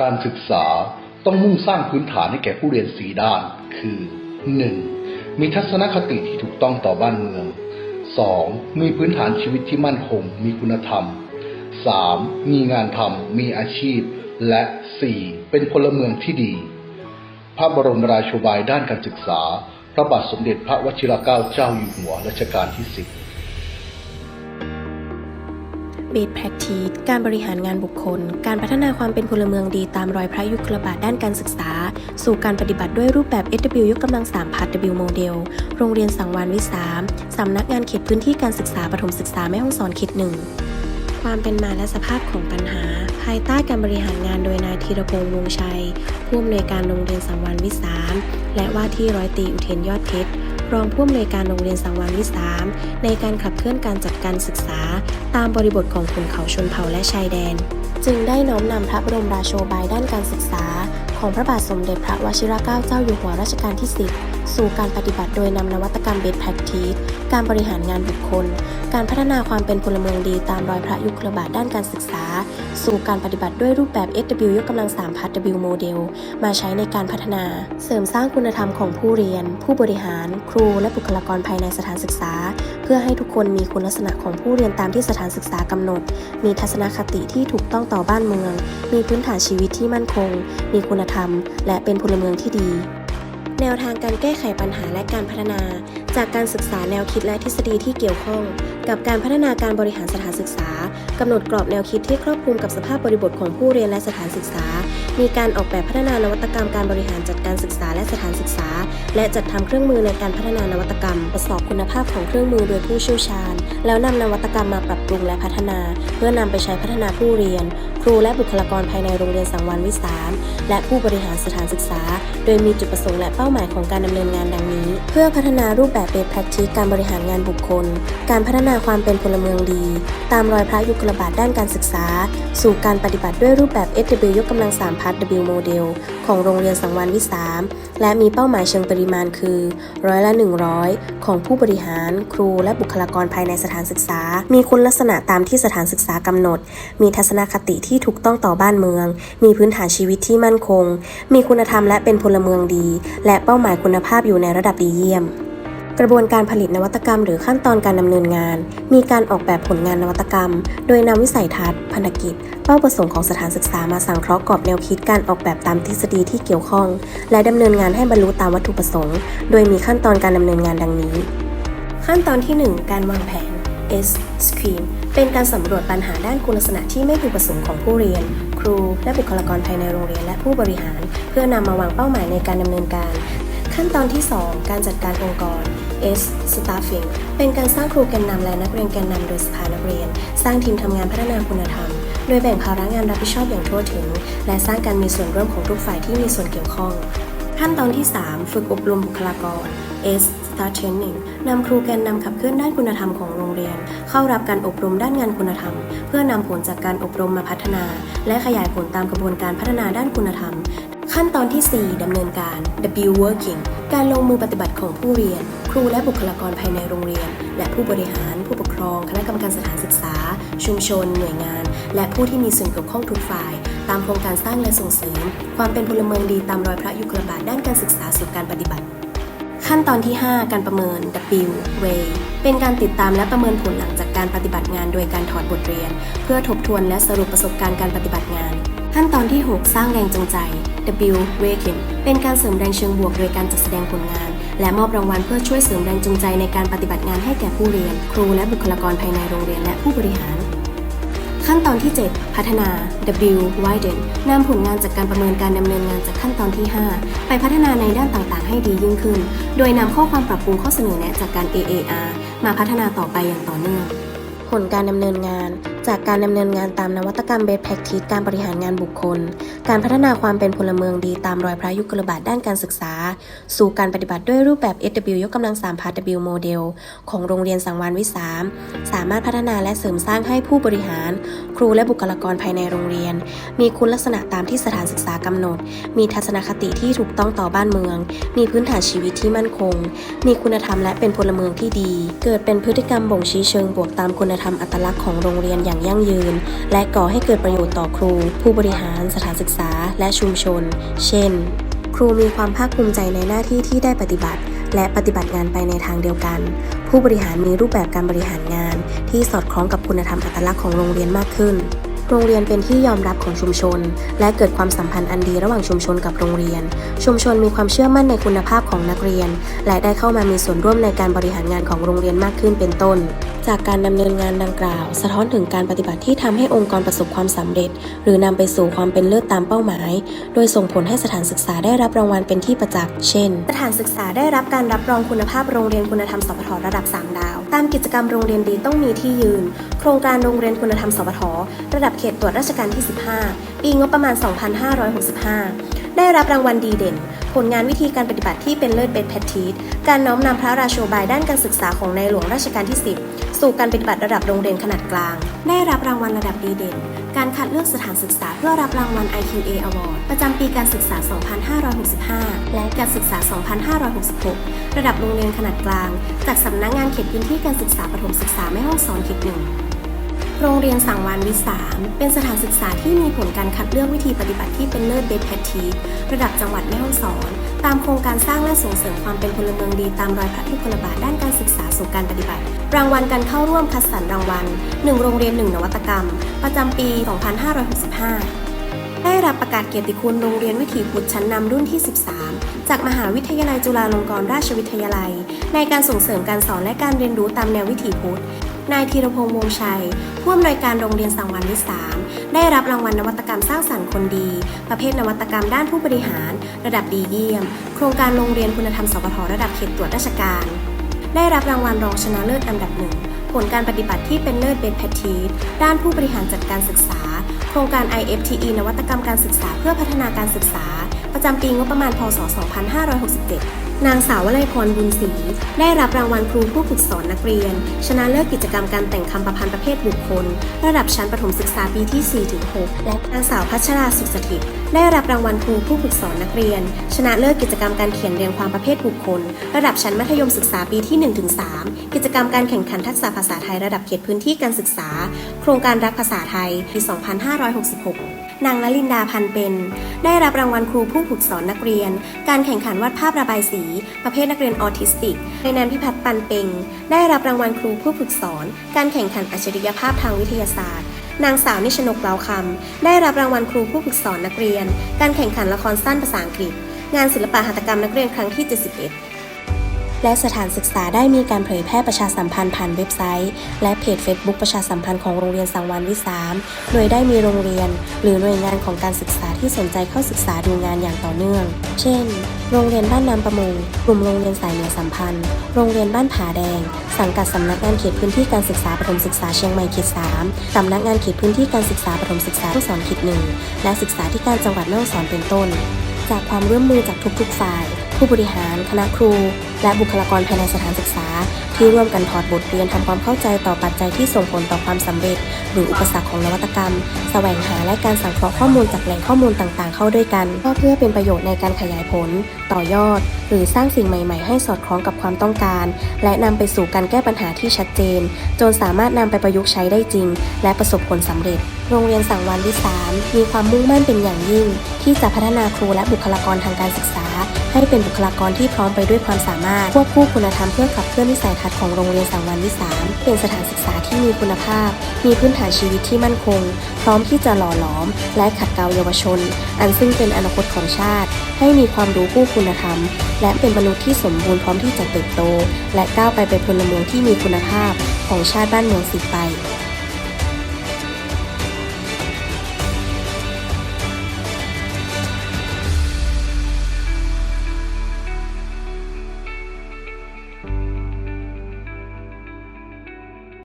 การศึกษาต้องมุ่งสร้างพื้นฐานให้แก่ผู้เรียนสีด้าน คือ 1. มีทัศนคติที่ถูกต้องต่อบ้านเมือง 2. มีพื้นฐานชีวิตที่มั่นคง มีคุณธรรม 3. มีงานทำมีอาชีพ และ 4. เป็นพลเมืองที่ดี พระบรมราโชบายด้านการศึกษา พระบาทสมเด็จพระวชิรเกล้าเจ้าอยู่หัวรัชกาลที่10เบ สแพ c ทีสการบริหารงานบุคคล การพัฒนาความเป็นพลเมืองดีตามรอยพระยุคลบาทด้านการศึกษา สู่การปฏิบัติด้วยรูปแบบ SW ยกกำลัง3พัท W โมเดลโรงเรียนสังวานวิสามสำนักงานเขตพื้นที่การศึกษาปฐมศึกษาแม่ฮ่องสอนเขตหนึ่งความเป็นมาและสภาพของปัญหา ภายใต้การบริหารงานโดยนายธีรพงษ์วงชัย ผู้อำนวยการโรงเรียนสังวานวิสามและว่าที่ร้อยตีอุเทนยอดเพชร รองผู้อำนวยการโรงเรียนสังวานวิสามในการขับเคลื่อนการจัดการศึกษา ตามบริบทของขุนเขาชนเผ่าและชายแดน จึงได้น้อมนำพระบรมราโชบายด้านการศึกษา ของพระบาทสมเด็จพระวชิรเกล้าเจ้าอยู่หัวรัชกาลที่ 10 สู่การปฏิบัติโดยนำนวัตกรรมเบสแพ c ทีสการบริหารงานบุคคล การพัฒนาความเป็นพลเมืองดีตามรอยพระยุคลบาทด้านการศึกษา สู่การปฏิบัติด้วยรูปแบบ SW ยกกำลัง3พัท W โมเดลมาใช้ในการพัฒนาเสริมสร้างคุณธรรมของผู้เรียน ผู้บริหาร ครูและบุคลากรภายในสถานศึกษา เพื่อให้ทุกคนมีคุณลักษณะของผู้เรียนตามที่สถานศึกษากำหนด มีทัศนคติที่ถูกต้องต่อบ้านเมือง มีพื้นฐานชีวิตที่มั่นคง มีคุณธรรม และเป็นพลเมืองที่ดีแนวทางการแก้ไขปัญหาและการพัฒนา จากการศึกษาแนวคิดและทฤษฎีที่เกี่ยวข้อง กับการพัฒนาการบริหารสถานศึกษากำหนดกรอบแนวคิดที่ครอบคลุมกับสภาพบริบทของผู้เรียนและสถานศึกษา มีการออกแบบพัฒนานวัตกรรมการบริหารจัดการศึกษาและสถานศึกษา และจัดทำเครื่องมือในการพัฒนานวัตกรรม ประสอบคุณภาพของเครื่องมือโดยผู้เชี่ยวชาญ แล้วนำนวัตกรรมมาปรับปรุงและพัฒนา เพื่อนำไปใช้พัฒนาผู้เรียน ครูและบุคลากรภายในโรงเรียนสังวรวิสามและผู้บริหารสถานศึกษา โดยมีจุดประสงค์และเป้าหมายของการดำเนินงานดังนี้ เพื่อพัฒนารูปแบบเบสแพ c ทีการบริหารงานบุคคล การพัฒนาความเป็นพลเมืองดี ตามรอยพระยุคลบาทด้านการศึกษา สู่การปฏิบัติด้วยรูปแบบ SW ยกกำลัง3พัท W โมเดลของโรงเรียนสังวรวิสามและมีเป้าหมายเชิงปริมาณคือร้อยละ100 ของผู้บริหาร ครูและบุคลากรภายในสถานศึกษา มีคุณลักษณะตามที่สถานศึกษากำหนด มีทัศนคติที่ถูกต้องต่อบ้านเมือง มีพื้นฐานชีวิตที่มั่นคง มีคุณธรรมและเป็นพลเมืองดี และเป้าหมายคุณภาพอยู่ในระดับดีเยี่ยมกระบวนการผลิตนวัตกรรมหรือขั้นตอนการดำเนินงาน มีการออกแบบผลงานนวัตกรรม โดยนำวิสัยทัศน์พันธกิจ เป้าประสงค์ของสถานศึกษามาสังเคราะห์กรอบแนวคิดการออกแบบตามทฤษฎีที่เกี่ยวข้อง และดำเนินงานให้บรรลุตามวัตถุประสงค์ โดยมีขั้นตอนการดำเนินงานดังนี้ ขั้นตอนที่ 1 การวางแผน S Screen เป็นการสำรวจปัญหาด้านคุณลักษณะที่ไม่พึงประสงค์ของผู้เรียน ครู และบุคลากรภายในโรงเรียนและผู้บริหาร เพื่อนำมาวางเป้าหมายในการดำเนินการ ขั้นตอนที่ 2 การจัดการองค์กร S Staffing เป็นการสร้างครูแกนนำและนักเรียนแกนนำโดยสภานักเรียน สร้างทีมทำงานพัฒนาคุณธรรม โดยแบ่งภาระงานรับผิดชอบอย่างทั่วถึง และสร้างการมีส่วนร่วมของทุกฝ่ายที่มีส่วนเกี่ยวข้อง ขั้นตอนที่ 3 ฝึกอบรมบุคลากร S Start Training นำครูแกนนำขับเคลื่อนด้านคุณธรรมของโรงเรียน เข้ารับการอบรมด้านงานคุณธรรม เพื่อนำผลจากการอบรมมาพัฒนา และขยายผลตามกระบวนการพัฒนาด้านคุณธรรม ขั้นตอนที่ 4 ดำเนินการ W Working การลงมือปฏิบัติของผู้เรียน ครูและบุคลากรภายในโรงเรียน และผู้บริหาร ผู้ปกครอง คณะกรรมการสถานศึกษา ชุมชน หน่วยงาน และผู้ที่มีส่วนเกี่ยวข้องทุกฝ่ายตามโครงการสร้างและส่งเสริม ความเป็นพลเมืองดีตามรอยพระยุคลบาทด้านการศึกษาสู่การปฏิบัติ ขั้นตอนที่ 5 การประเมิน W Way เป็นการติดตามและประเมินผลหลังจากการปฏิบัติงานโดยการถอดบทเรียน เพื่อทบทวนและสรุปประสบการณ์การปฏิบัติงาน ขั้นตอนที่ 6 สร้างแรงจูงใจ W Waken เป็นการเสริมแรงเชิงบวกโดยการจัดแสดงผลงาน และมอบรางวัลเพื่อช่วยเสริมแรงจูงใจในการปฏิบัติงานให้แก่ผู้เรียน ครูและบุคลากรภายในโรงเรียนและผู้บริหาร ขั้นตอนที่ 7 พัฒนา W Widen นำผลงานจากการประเมินการดำเนินงานจากขั้นตอนที่ 5 ไปพัฒนาในด้านต่างๆ ให้ดียิ่งขึ้น โดยนำข้อความปรับปรุงข้อเสนอแนะจากการ AAR มาพัฒนาต่อไปอย่างต่อเนื่อง ผลการดำเนินงาน จากการดำเนินงานตามนวัตกรรม Best Practice การบริหารงานบุคคล การพัฒนาความเป็นพลเมืองดีตามรอยพระยุคลบาทด้านการศึกษา สู่การปฏิบัติด้วยรูปแบบ SW ยกกำลัง3พัท W โมเดลของโรงเรียนสังวานวิสามสามารถพัฒนาและเสริมสร้างให้ผู้บริหาร ครูและบุคลากรภายในโรงเรียน มีคุณลักษณะตามที่สถานศึกษากำหนด มีทัศนคติที่ถูกต้องต่อบ้านเมือง มีพื้นฐานชีวิตที่มั่นคง มีคุณธรรมและเป็นพลเมืองที่ดี เกิดเป็นพฤติกรรมบ่งชี้เชิงบวกตามคุณธรรมอัตลักษณ์ของโรงเรียนอย่างอย่างยั่งยืน และก่อให้เกิดประโยชน์ต่อครู ผู้บริหาร สถานศึกษา และชุมชน เช่น ครูมีความภาคภูมิใจในหน้าที่ที่ได้ปฏิบัติ และปฏิบัติงานไปในทางเดียวกัน ผู้บริหารมีรูปแบบการบริหารงาน ที่สอดคล้องกับคุณธรรมอัตลักษณ์ของโรงเรียนมากขึ้นโรงเรียนเป็นที่ยอมรับของชุมชน และเกิดความสัมพันธ์อันดีระหว่างชุมชนกับโรงเรียน ชุมชนมีความเชื่อมั่นในคุณภาพของนักเรียน และได้เข้ามามีส่วนร่วมในการบริหารงานของโรงเรียนมากขึ้นเป็นต้น จากการดำเนินงานดังกล่าว สะท้อนถึงการปฏิบัติที่ทำให้องค์กรประสบความสำเร็จ หรือนำไปสู่ความเป็นเลิศตามเป้าหมาย โดยส่งผลให้สถานศึกษาได้รับรางวัลเป็นที่ประจักษ์ เช่น สถานศึกษาได้รับการรับรองคุณภาพโรงเรียนคุณธรรมสพทระดับ 3 ดาว ตามกิจกรรมโรงเรียนดีต้องมีที่ยืน โครงการโรงเรียนคุณธรรมสพทระดับเขตตรวจราชการที่ 15 ปีงบประมาณ 2565 ได้รับรางวัลดีเด่น ผลงานวิธีการปฏิบัติที่เป็นเลิศเบสแพทีสการน้อมนำพระราโชบายด้านการศึกษาของในหลวงรัชกาลที่ 10 สู่การปฏิบัติระดับโรงเรียนขนาดกลาง ได้รับรางวัลระดับดีเด่น การคัดเลือกสถานศึกษาเพื่อรับรางวัล IQA Award ประจำปีการศึกษา 2565 และการศึกษา 2566 ระดับโรงเรียนขนาดกลาง จากสำนักงานเขตพื้นที่การศึกษาประถมศึกษาแม่ฮ่องสอนเขตหนึ่ง โรงเรียนสังวานวิสาม เป็นสถานศึกษาที่มีผลการคัดเลือกวิธีปฏิบัติที่เป็นเลิศเบสแพทีระดับจังหวัดแม่ฮ่องสอน ตามโครงการสร้างและส่งเสริมความเป็นพลเมืองดีตามรอยพระยุคลบาทด้านการศึกษาสู่การปฏิบัติ รางวัลการเข้าร่วมคัดสรรรางวัล 1 โรงเรียน 1 นวัตกรรม ประจำปี 2565ได้รับประกาศเกียรติคุณโรงเรียนวิถีพุทธชั้นนำรุ่นที่ 13 จากมหาวิทยาลัยจุฬาลงกรณราชวิทยาลัย ในการส่งเสริมการสอนและการเรียนรู้ตามแนววิถีพุทธ นายธีรพงษ์วงชัย ผู้อำนวยการโรงเรียนสังวรวิสามได้รับรางวัลนวัตกรรมสร้างสรรค์คนดี ประเภทนวัตกรรมด้านผู้บริหาร ระดับดีเยี่ยม โครงการโรงเรียนคุณธรรมสพทระดับเขตตรวจราชการ ได้รับรางวัลรองชนะเลิศอันดับหนึ่งผลการปฏิบัติที่เป็นเลิศเบสแพทีด้านผู้บริหารจัดการศึกษา โครงการ IFTE นวัตกรรมการศึกษาเพื่อพัฒนาการศึกษา ประจำปีงบประมาณพศ 2567 นางสาววลัยพรบุญศรีได้รับรางวัลครูผู้ฝึกสอนนักเรียน ชนะเลิศกิจกรรมการแต่งคำประพันธ์ประเภทบุคคล ระดับชั้นประถมศึกษาปีที่ 4-6 และนางสาวพัชราสุขสถิตได้รับรางวัลครูผู้ฝึกสอนนักเรียน ชนะเลิศกิจกรรมการเขียนเรียงความประเภทบุคคล ระดับชั้นมัธยมศึกษาปีที่ 1-3 กิจกรรมการแข่งขันทักษะภาษาไทยระดับเขตพื้นที่การศึกษา โครงการรักภาษาไทยปี 2566 นางนลินดาพันเป็น ได้รับรางวัลครูผู้ฝึกสอนนักเรียน การแข่งขันวาดภาพระบายสี ประเภทนักเรียนออทิสติกในนามพิพัฒน์ปันเป็งได้รับรางวัลครูผู้ฝึกสอน การแข่งขันอัจฉริยภาพทางวิทยาศาสตร์ นางสาวนิชนกเล้าคำได้รับรางวัลครูผู้ฝึกสอนนักเรียน การแข่งขันละครสั้นภาษาอังกฤษ งานศิลปะหัตถกรรมนักเรียนครั้งที่ 71 และสถานศึกษาได้มีการเผยแพร่ประชาสัมพันธ์ผ่านเว็บไซต์ และเพจ Facebook ประชาสัมพันธ์ของโรงเรียนสังวานวิสามโดยได้มีโรงเรียน หรือหน่วยงานของการศึกษาที่สนใจเข้าศึกษาดูงานอย่างต่อเนื่อง เช่น โรงเรียนบ้านน้ำประมงกลุ่มโรงเรียนสายเหนือสัมพันธ์ โรงเรียนบ้านผาแดง สังกัดสำนักงานเขตพื้นที่การศึกษาประถมศึกษาเชียงใหม่เขต3สำนักงานเขตพื้นที่การศึกษาประถมศึกษาที่สอนเขตหนึ่งและศึกษาธิการจังหวัดแม่ฮ่องสอนเป็นต้น จากความร่วมมือจากทุกๆฝ่าย ผู้บริหาร คณะครู และบุคลากรภายในสถานศึกษา ที่ร่วมกันถอดบทเรียนทำความเข้าใจต่อปัจจัยที่ส่งผลต่อความสำเร็จ หรืออุปสรรคของนวัตกรรม แสวงหาและการสังเคราะห์ข้อมูลจากแหล่งข้อมูลต่างๆ เข้าด้วยกันก็เพื่อเป็นประโยชน์ในการขยายผล ต่อยอด หรือสร้างสิ่งใหม่ ๆ ให้สอดคล้องกับความต้องการ และนำไปสู่การแก้ปัญหาที่ชัดเจน จนสามารถนำไปประยุกต์ใช้ได้จริง และประสบผลสำเร็จ โรงเรียนสังวานวิสามมีความมุ่งมั่นเป็นอย่างยิ่ง ที่จะพัฒนาครูและบุคลากรทางการศึกษาให้เป็นบุคลากรที่พร้อมไปด้วยความสามารถควบคู่คุณธรรมเพื่อขับเคลื่อนวิสัยทัศน์ของโรงเรียนสังวานวิสามเป็นสถานศึกษาที่มีคุณภาพ มีพื้นฐานชีวิตที่มั่นคง พร้อมที่จะหล่อหลอม และขัดเกลาเยาวชน อันซึ่งเป็นอนาคตของชาติ ให้มีความรู้คู่คุณธรรม และเป็นมนุษย์ที่สมบูรณ์พร้อมที่จะเติบโต และก้าวไปเป็นพลเมืองที่มีคุณภาพของชาติบ้านเมืองสืบไป